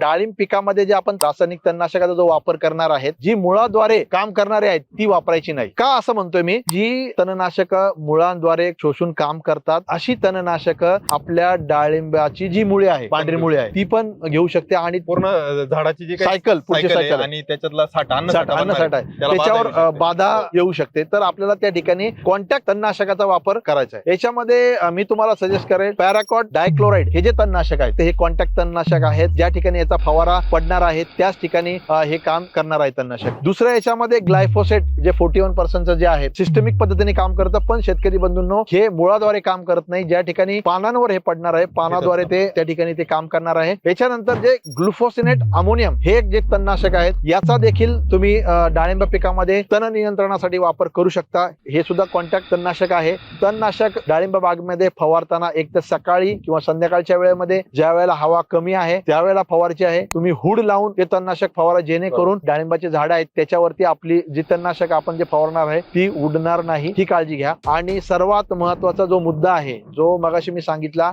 डाळिंब पिकामध्ये जे आपण रासायनिक तणनाशकाचा जो वापर करणार आहेत जी मुळाद्वारे काम करणारे आहेत ती वापरायची नाही. का असं म्हणतोय मी? जी तणनाशक मुळांद्वारे शोषून काम करतात अशी तणनाशक आपल्या डाळिंबाची जी मुळे आहे पांढरी मुळे आहे ती पण घेऊ शकते आणि पूर्ण झाडाची जी सायकल पुढची सायकल आणि त्याच्यातला साठा अन्न साठ- आहे. त्याच्यावर. बाधा येऊ शकते. तर आपल्याला त्या ठिकाणी कॉन्टॅक्ट तणनाशकाचा वापर करायचा आहे. याच्यामध्ये मी तुम्हाला सजेस्ट करेन पॅराकॉट डायक्लोराइड हे जे तणनाशक आहे ते हे कॉन्टॅक्ट तणनाशक आहेत. ज्या ठिकाणी याचा फवारा पडणार आहे त्याच ठिकाणी हे काम करणार आहे तणनाशक दुसरं याच्यामध्ये ग्लायफोसेट जे फोर्टी वन पर्सेंटचं जे आहे सिस्टमिक पद्धतीने काम करतं पण शेतकरी बंधूंनो हे मुळाद्वारे काम करत नाही. ज्या ठिकाणी पानांवर हे पडणार आहे पानाद्वारे ते त्या ठिकाणी ते काम करणार आहे. याच्यानंतर जे ग्लुफोसिनेट अमोनियम हे एक जे तणनाशक आहेत याचा देखील तुम्ही डाळिंब पिकामध्ये तण नियंत्रणासाठी वापर करू शकता. हे सुद्धा कॉन्टॅक्ट तणनाशक आहे. तणनाशक डाळिंब बागेमध्ये फवारताना एक तर सकाळी किंवा संध्याकाळच्या वेळेमध्ये ज्या वेळेला हवा कमी आहे त्यावेळेला फवारची आहे. तुम्ही हुड लावून ते तणनाशक फवारा जेणेकरून डाळिंबाची झाडं आहेत त्याच्यावरती आपली जी तणनाशक आपण जे फवारणार आहे ती उडणार नाही. ही काळजी घ्या. आणि सर्वात महत्त्वाचा जो मुद्दा आहे जो मगाशी मी सांगितला